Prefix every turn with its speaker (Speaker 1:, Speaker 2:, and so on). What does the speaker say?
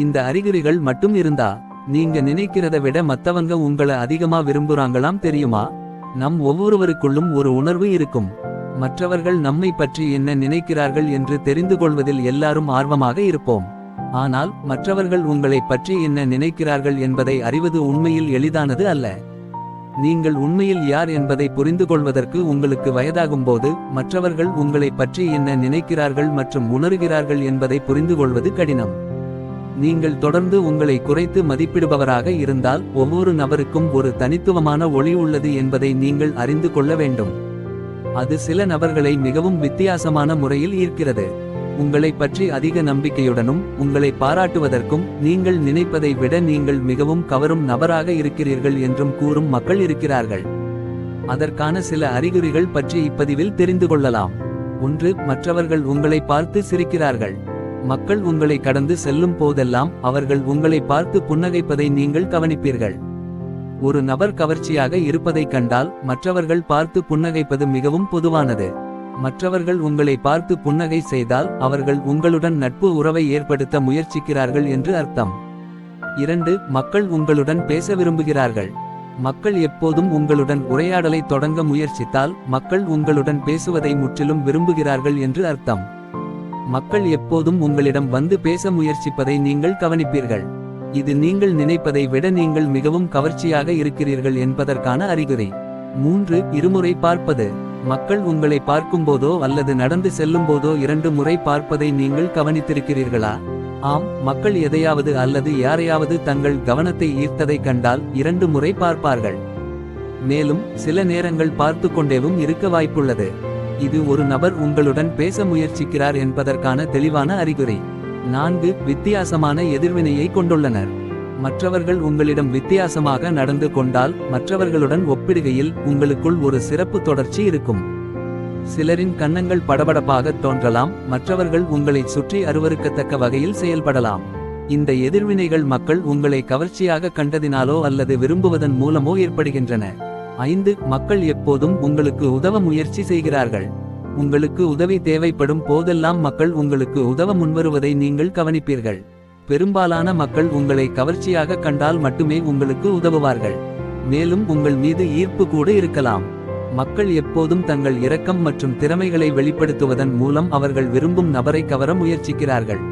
Speaker 1: இந்த அறிகுறிகள் மட்டும் இருந்தா நீங்க நினைக்கிறத விட மத்தவங்க உங்களை அதிகமா விரும்புறாங்களாம் தெரியுமா? நம் ஒவ்வொருவருக்குள்ளும் ஒரு உணர்வு இருக்கும். மற்றவர்கள் நம்மை பற்றி என்ன நினைக்கிறார்கள் என்று தெரிந்து கொள்வதில் எல்லாரும் ஆர்வமாக இருப்போம். ஆனால் மற்றவர்கள் உங்களைப் பற்றி என்ன நினைக்கிறார்கள் என்பதை அறிவது உண்மையில் எளிதானது அல்ல. நீங்கள் உண்மையில் யார் என்பதை புரிந்து கொள்வதற்கு உங்களுக்கு வயதாகும்போது மற்றவர்கள் உங்களைப் பற்றி என்ன நினைக்கிறார்கள் மற்றும் உணர்கிறார்கள் என்பதை புரிந்து கொள்வது கடினம். நீங்கள் தொடர்ந்து உங்களை குறைத்து மதிப்பிடுபவராக இருந்தால் ஒவ்வொரு நபருக்கும் ஒரு தனித்துவமான ஒளி உள்ளது என்பதை நீங்கள் அறிந்து கொள்ள வேண்டும். அது சில நபர்களை மிகவும் வித்தியாசமான முறையில் ஈர்க்கிறது. உங்களைப் பற்றி அதிக நம்பிக்கையுடனும் உங்களை பாராட்டுவதற்கும் நீங்கள் நினைப்பதை விட நீங்கள் மிகவும் கவரும் நபராக இருக்கிறீர்கள் என்றும் கூறும் மக்கள் இருக்கிறார்கள். அதற்கான சில அறிகுறிகள் பற்றி இப்பதிவில் தெரிந்து கொள்ளலாம். ஒன்று மற்றவர்கள் உங்களை பார்த்து சிரிக்கிறார்கள். மக்கள் உங்களை கடந்து செல்லும் போதெல்லாம் அவர்கள் உங்களை பார்த்து புன்னகைப்பதை நீங்கள் கவனிப்பீர்கள். ஒரு நபர் கவர்ச்சியாக இருப்பதைக் கண்டால் மற்றவர்கள் பார்த்து புன்னகைப்பது மிகவும் பொதுவானது. மற்றவர்கள் உங்களை பார்த்து புன்னகை செய்தால் அவர்கள் உங்களுடன் நட்பு உறவை ஏற்படுத்த முயற்சிக்கிறார்கள் என்று அர்த்தம். இரண்டு மக்கள் உங்களுடன் பேச விரும்புகிறார்கள். மக்கள் எப்போதும் உங்களுடன் உரையாடலை தொடங்க முயற்சித்தால் மக்கள் உங்களுடன் பேசுவதை முற்றிலும் விரும்புகிறார்கள் என்று அர்த்தம். மக்கள் எப்போதும் உங்களிடம் வந்து பேச முயற்சிப்பதை நீங்கள் கவனிப்பீர்கள். இது நீங்கள் நினைப்பதை விட நீங்கள் மிகவும் கவர்ச்சியாக இருக்கிறீர்கள் என்பதற்கான அறிகுறி. மூன்று இருமுறை பார்ப்பது. மக்கள் உங்களை பார்க்கும்போதோ அல்லது நடந்து செல்லும்போதோ இரண்டு முறை பார்ப்பதை நீங்கள் கவனித்திருக்கிறீர்களா? ஆம் மக்கள் எதையாவது அல்லது யாரையாவது தங்கள் கவனத்தை ஈர்த்ததைக் கண்டால் இரண்டு முறை பார்ப்பார்கள். மேலும் சில நேரங்கள் பார்த்து கொண்டேவும் இருக்க வாய்ப்புள்ளது. இது ஒரு நபர் உங்களுடன் பேச முயற்சிக்கிறார் என்பதற்கான தெளிவான அறிகுறி. நான்கு வித்தியாசமான எதிர்வினையை கொண்டுள்ளனர். மற்றவர்கள் உங்களிடம் வித்தியாசமாக நடந்து கொண்டால் மற்றவர்களுடன் ஒப்பிடுகையில் உங்களுக்குள் ஒரு சிறப்பு தொடர்ச்சி இருக்கும். சிலரின் கன்னங்கள் படபடப்பாக தோன்றலாம் மற்றவர்கள் உங்களைச் சுற்றி அருவருக்கத்தக்க வகையில் செயல்படலாம். இந்த எதிர்வினைகள் மக்கள் உங்களை கவர்ச்சியாக கண்டதினாலோ அல்லது விரும்புவதன் மூலமோ ஏற்படுகின்றன. ஐந்து மக்கள் எப்போதும் உங்களுக்கு உதவ முயற்சி செய்கிறார்கள். உங்களுக்கு உதவி தேவைப்படும் போதெல்லாம் மக்கள் உங்களுக்கு உதவ முன்வருவதை நீங்கள் கவனிப்பீர்கள். பெரும்பாலான மக்கள் உங்களை கவர்ச்சியாக கண்டால் மட்டுமே உங்களுக்கு உதவுவார்கள். மேலும் உங்கள் மீது ஈர்ப்பு கூட இருக்கலாம். மக்கள் எப்போதும் தங்கள் இரக்கம் மற்றும் திறமைகளை வெளிப்படுத்துவதன் மூலம் அவர்கள் விரும்பும் நபரை கவர முயற்சிக்கிறார்கள்.